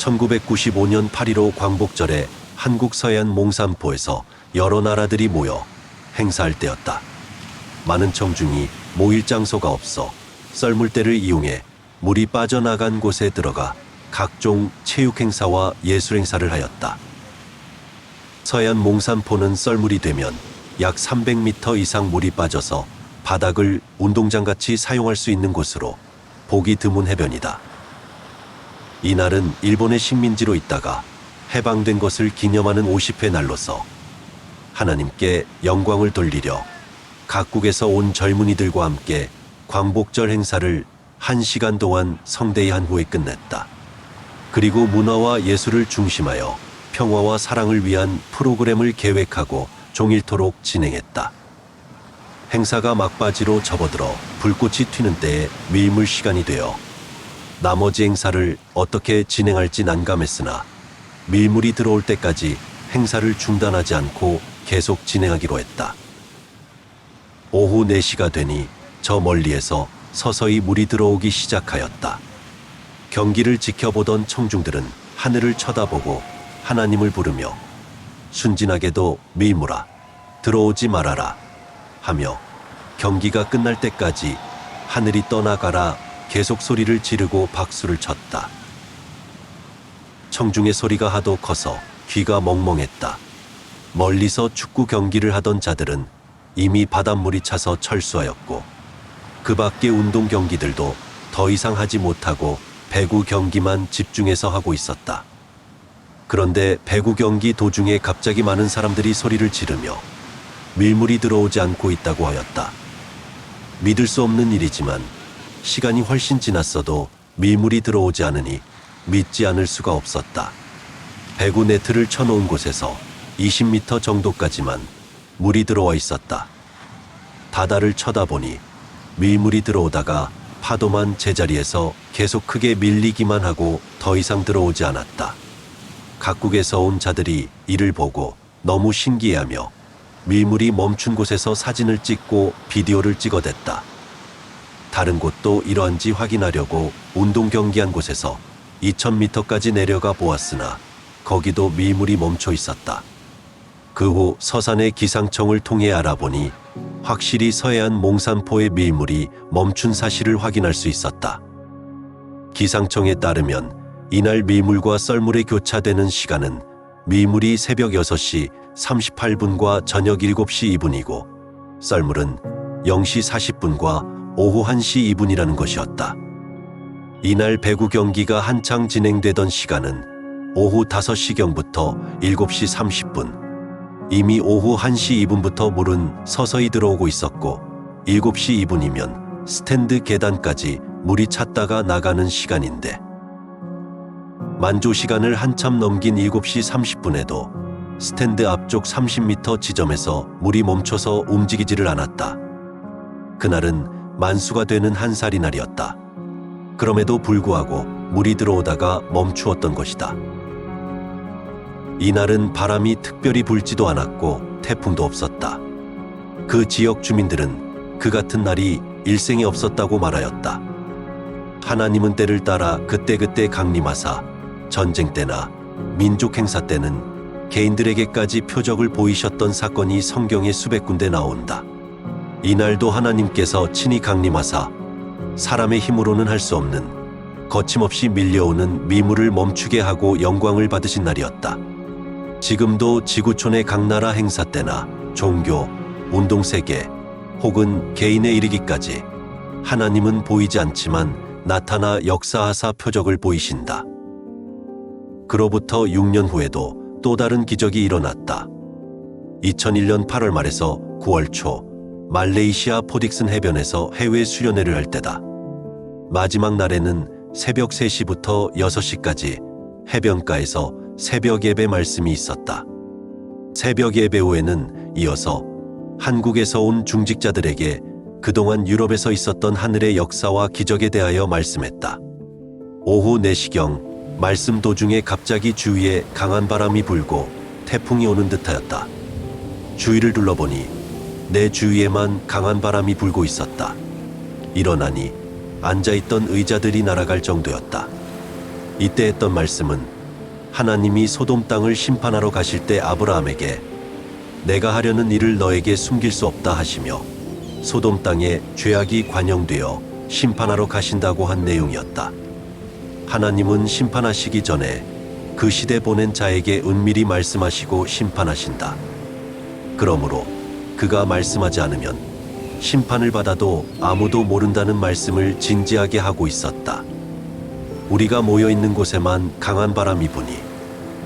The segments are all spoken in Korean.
1995년 8.15 광복절에 한국 서해안 몽산포에서 여러 나라들이 모여 행사할 때였다. 많은 청중이 모일 장소가 없어 썰물대를 이용해 물이 빠져나간 곳에 들어가 각종 체육 행사와 예술 행사를 하였다. 서해안 몽산포는 썰물이 되면 약 300m 이상 물이 빠져서 바닥을 운동장같이 사용할 수 있는 곳으로 보기 드문 해변이다. 이날은 일본의 식민지로 있다가 해방된 것을 기념하는 50회 날로서 하나님께 영광을 돌리려 각국에서 온 젊은이들과 함께 광복절 행사를 한 시간 동안 성대히 한 후에 끝냈다. 그리고 문화와 예술을 중심하여 평화와 사랑을 위한 프로그램을 계획하고 종일토록 진행했다. 행사가 막바지로 접어들어 불꽃이 튀는 때에 밀물 시간이 되어 나머지 행사를 어떻게 진행할지 난감했으나 밀물이 들어올 때까지 행사를 중단하지 않고 계속 진행하기로 했다. 오후 4시가 되니 저 멀리에서 서서히 물이 들어오기 시작하였다. 경기를 지켜보던 청중들은 하늘을 쳐다보고 하나님을 부르며 순진하게도 밀물아 들어오지 말아라 하며 경기가 끝날 때까지 하늘이 떠나가라 계속 소리를 지르고 박수를 쳤다. 청중의 소리가 하도 커서 귀가 멍멍했다. 멀리서 축구 경기를 하던 자들은 이미 바닷물이 차서 철수하였고 그 밖의 운동 경기들도 더 이상 하지 못하고 배구 경기만 집중해서 하고 있었다. 그런데 배구 경기 도중에 갑자기 많은 사람들이 소리를 지르며 밀물이 들어오지 않고 있다고 하였다. 믿을 수 없는 일이지만 시간이 훨씬 지났어도 밀물이 들어오지 않으니 믿지 않을 수가 없었다. 배구 네트를 쳐놓은 곳에서 20m 정도까지만 물이 들어와 있었다. 바다를 쳐다보니 밀물이 들어오다가 파도만 제자리에서 계속 크게 밀리기만 하고 더 이상 들어오지 않았다. 각국에서 온 자들이 이를 보고 너무 신기해하며 밀물이 멈춘 곳에서 사진을 찍고 비디오를 찍어댔다. 다른 곳도 이러한지 확인하려고 운동 경기한 곳에서 2000m까지 내려가 보았으나 거기도 밀물이 멈춰 있었다. 그 후 서산의 기상청을 통해 알아보니 확실히 서해안 몽산포의 밀물이 멈춘 사실을 확인할 수 있었다. 기상청에 따르면 이날 밀물과 썰물의 교차되는 시간은 밀물이 새벽 6시 38분과 저녁 7시 2분이고 썰물은 0시 40분과 오후 1시 2분이라는 것이었다. 이날 배구 경기가 한창 진행되던 시간은 오후 5시경부터 7시 30분. 이미 오후 1시 2분부터 물은 서서히 들어오고 있었고 7시 2분이면 스탠드 계단까지 물이 찼다가 나가는 시간인데 만조 시간을 한참 넘긴 7시 30분에도 스탠드 앞쪽 30m 지점에서 물이 멈춰서 움직이지를 않았다. 그날은 만수가 되는 한 살이 날이었다. 그럼에도 불구하고 물이 들어오다가 멈추었던 것이다. 이날은 바람이 특별히 불지도 않았고 태풍도 없었다. 그 지역 주민들은 그 같은 날이 일생에 없었다고 말하였다. 하나님은 때를 따라 그때그때 강림하사 전쟁 때나 민족 행사 때는 개인들에게까지 표적을 보이셨던 사건이 성경에 수백 군데 나온다. 이날도 하나님께서 친히 강림하사 사람의 힘으로는 할 수 없는 거침없이 밀려오는 미물을 멈추게 하고 영광을 받으신 날이었다. 지금도 지구촌의 각 나라 행사 때나 종교, 운동 세계 혹은 개인에 이르기까지 하나님은 보이지 않지만 나타나 역사하사 표적을 보이신다. 그로부터 6년 후에도 또 다른 기적이 일어났다. 2001년 8월 말에서 9월 초 말레이시아 포딕슨 해변에서 해외 수련회를 할 때다. 마지막 날에는 새벽 3시부터 6시까지 해변가에서 새벽 예배 말씀이 있었다. 새벽 예배 후에는 이어서 한국에서 온 중직자들에게 그동안 유럽에서 있었던 하늘의 역사와 기적에 대하여 말씀했다. 오후 4시경 말씀 도중에 갑자기 주위에 강한 바람이 불고 태풍이 오는 듯하였다. 주위를 둘러보니 내 주위에만 강한 바람이 불고 있었다. 일어나니 앉아있던 의자들이 날아갈 정도였다. 이때 했던 말씀은 하나님이 소돔 땅을 심판하러 가실 때 아브라함에게 내가 하려는 일을 너에게 숨길 수 없다 하시며 소돔 땅에 죄악이 관영되어 심판하러 가신다고 한 내용이었다. 하나님은 심판하시기 전에 그 시대 보낸 자에게 은밀히 말씀하시고 심판하신다. 그러므로 그가 말씀하지 않으면 심판을 받아도 아무도 모른다는 말씀을 진지하게 하고 있었다. 우리가 모여 있는 곳에만 강한 바람이 부니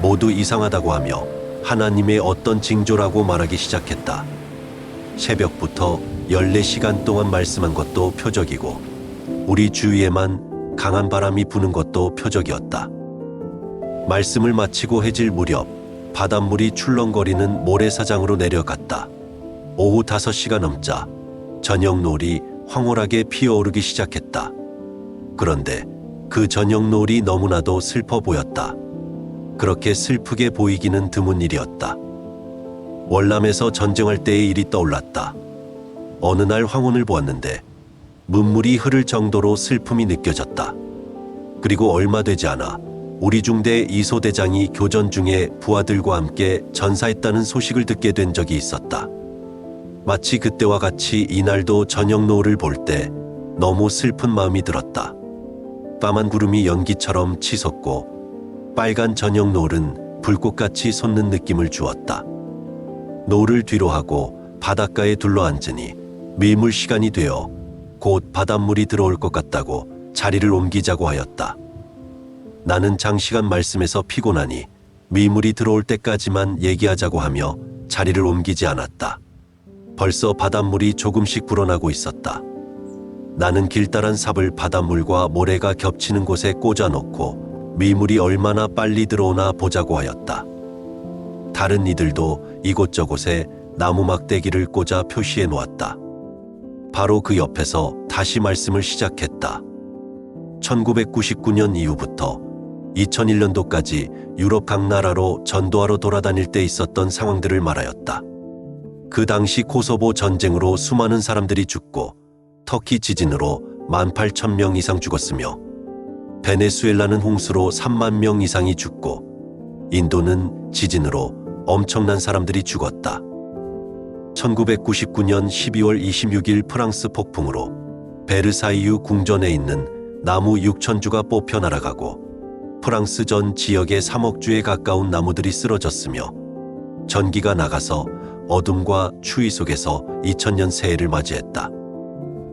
모두 이상하다고 하며 하나님의 어떤 징조라고 말하기 시작했다. 새벽부터 14시간 동안 말씀한 것도 표적이고 우리 주위에만 강한 바람이 부는 것도 표적이었다. 말씀을 마치고 해질 무렵 바닷물이 출렁거리는 모래사장으로 내려갔다. 오후 5시가 넘자 저녁 노을이 황홀하게 피어오르기 시작했다. 그런데 그 저녁 노을이 너무나도 슬퍼 보였다. 그렇게 슬프게 보이기는 드문 일이었다. 월남에서 전쟁할 때의 일이 떠올랐다. 어느 날 황혼을 보았는데 문물이 흐를 정도로 슬픔이 느껴졌다. 그리고 얼마 되지 않아 우리 중대 이소 대장이 교전 중에 부하들과 함께 전사했다는 소식을 듣게 된 적이 있었다. 마치 그때와 같이 이날도 저녁 노을을 볼 때 너무 슬픈 마음이 들었다. 까만 구름이 연기처럼 치솟고 빨간 저녁 노을은 불꽃같이 솟는 느낌을 주었다. 노을을 뒤로 하고 바닷가에 둘러앉으니 밀물 시간이 되어 곧 바닷물이 들어올 것 같다고 자리를 옮기자고 하였다. 나는 장시간 말씀에서 피곤하니 밀물이 들어올 때까지만 얘기하자고 하며 자리를 옮기지 않았다. 벌써 바닷물이 조금씩 불어나고 있었다. 나는 길다란 삽을 바닷물과 모래가 겹치는 곳에 꽂아놓고 밀물이 얼마나 빨리 들어오나 보자고 하였다. 다른 이들도 이곳저곳에 나무 막대기를 꽂아 표시해 놓았다. 바로 그 옆에서 다시 말씀을 시작했다. 1999년 이후부터 2001년도까지 유럽 각 나라로 전도하러 돌아다닐 때 있었던 상황들을 말하였다. 그 당시 코소보 전쟁으로 수많은 사람들이 죽고 터키 지진으로 18,000명 이상 죽었으며 베네수엘라는 홍수로 3만 명 이상이 죽고 인도는 지진으로 엄청난 사람들이 죽었다. 1999년 12월 26일 프랑스 폭풍으로 베르사이유 궁전에 있는 나무 6천주가 뽑혀 날아가고 프랑스 전 지역의 3억 주에 가까운 나무들이 쓰러졌으며 전기가 나가서 어둠과 추위 속에서 2000년 새해를 맞이했다.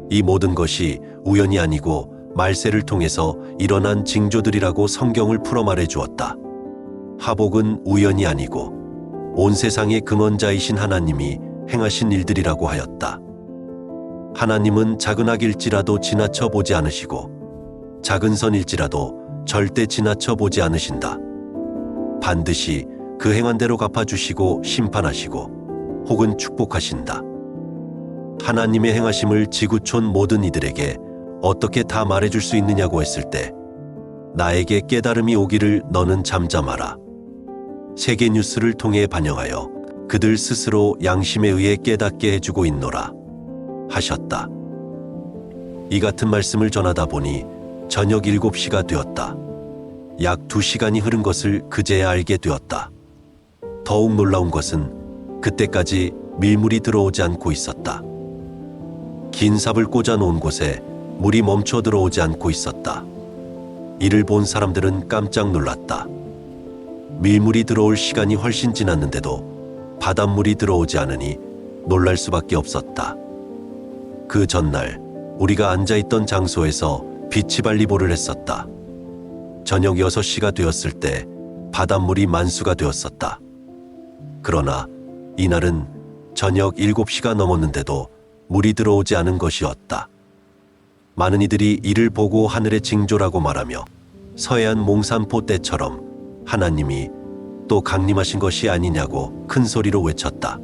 이 모든 것이 우연이 아니고 말세를 통해서 일어난 징조들이라고 성경을 풀어 말해 주었다. 하복은 우연이 아니고 온 세상의 근원자이신 하나님이 행하신 일들이라고 하였다. 하나님은 작은 악일지라도 지나쳐 보지 않으시고 작은 선일지라도 절대 지나쳐 보지 않으신다. 반드시 그 행한 대로 갚아주시고 심판하시고 혹은 축복하신다. 하나님의 행하심을 지구촌 모든 이들에게 어떻게 다 말해줄 수 있느냐고 했을 때 나에게 깨달음이 오기를 너는 잠잠하라. 세계 뉴스를 통해 반영하여 그들 스스로 양심에 의해 깨닫게 해주고 있노라 하셨다. 이 같은 말씀을 전하다 보니 저녁 7시가 되었다. 약 2시간이 흐른 것을 그제야 알게 되었다. 더욱 놀라운 것은 그때까지 밀물이 들어오지 않고 있었다. 긴 삽을 꽂아 놓은 곳에 물이 멈춰 들어오지 않고 있었다. 이를 본 사람들은 깜짝 놀랐다. 밀물이 들어올 시간이 훨씬 지났는데도 바닷물이 들어오지 않으니 놀랄 수밖에 없었다. 그 전날 우리가 앉아 있던 장소에서 비치발리볼을 했었다. 저녁 6시가 되었을 때 바닷물이 만수가 되었었다. 그러나 이날은 저녁 7시가 넘었는데도 물이 들어오지 않은 것이었다. 많은 이들이 이를 보고 하늘의 징조라고 말하며 서해안 몽산포 때처럼 하나님이 또 강림하신 것이 아니냐고 큰 소리로 외쳤다.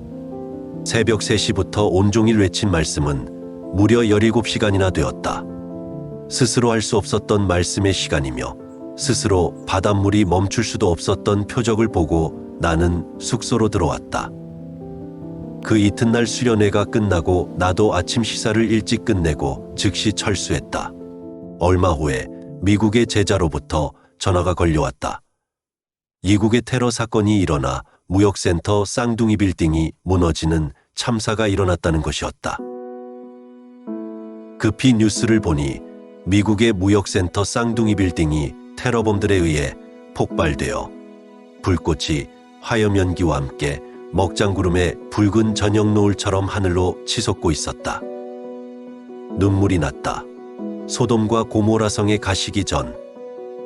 새벽 3시부터 온종일 외친 말씀은 무려 17시간이나 되었다. 스스로 할 수 없었던 말씀의 시간이며 스스로 바닷물이 멈출 수도 없었던 표적을 보고 나는 숙소로 들어왔다. 그 이튿날 수련회가 끝나고 나도 아침 시사를 일찍 끝내고 즉시 철수했다. 얼마 후에 미국의 제자로부터 전화가 걸려왔다. 이국의 테러 사건이 일어나 무역센터 쌍둥이 빌딩이 무너지는 참사가 일어났다는 것이었다. 급히 뉴스를 보니 미국의 무역센터 쌍둥이 빌딩이 테러범들에 의해 폭발되어 불꽃이 화염 연기와 함께 먹장구름의 붉은 저녁 노을처럼 하늘로 치솟고 있었다. 눈물이 났다. 소돔과 고모라 성에 가시기 전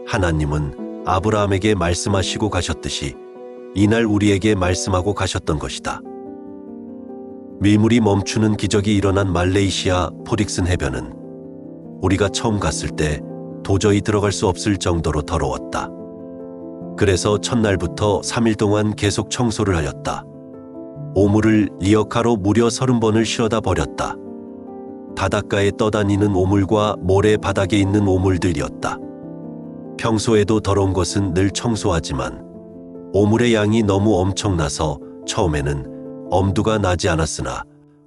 하나님은 아브라함에게 말씀하시고 가셨듯이 이날 우리에게 말씀하고 가셨던 것이다. 밀물이 멈추는 기적이 일어난 말레이시아 포릭슨 해변은 우리가 처음 갔을 때 도저히 들어갈 수 없을 정도로 더러웠다. 그래서 첫날부터 3일 동안 계속 청소를 하였다. 오물을 리어카로 무려 30번을 실어다 버렸다. 바닷가에 떠다니는 오물과 모래 바닥에 있는 오물들이었다. 평소에도 더러운 것은 늘 청소하지만 오물의 양이 너무 엄청나서 처음에는 엄두가 나지 않았으나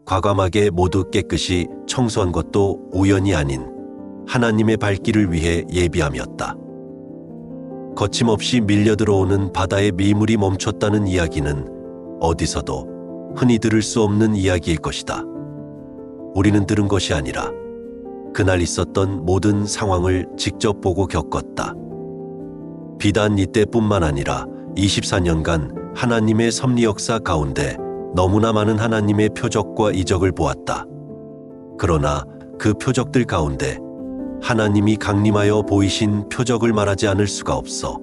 과감하게 모두 깨끗이 청소한 것도 우연이 아닌 하나님의 발길을 위해 예비함이었다. 거침없이 밀려 들어오는 바다의 미물이 멈췄다는 이야기는 어디서도 흔히 들을 수 없는 이야기일 것이다. 우리는 들은 것이 아니라 그날 있었던 모든 상황을 직접 보고 겪었다. 비단 이때뿐만 아니라 24년간 하나님의 섭리 역사 가운데 너무나 많은 하나님의 표적과 이적을 보았다. 그러나 그 표적들 가운데 하나님이 강림하여 보이신 표적을 말하지 않을 수가 없어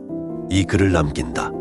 이 글을 남긴다.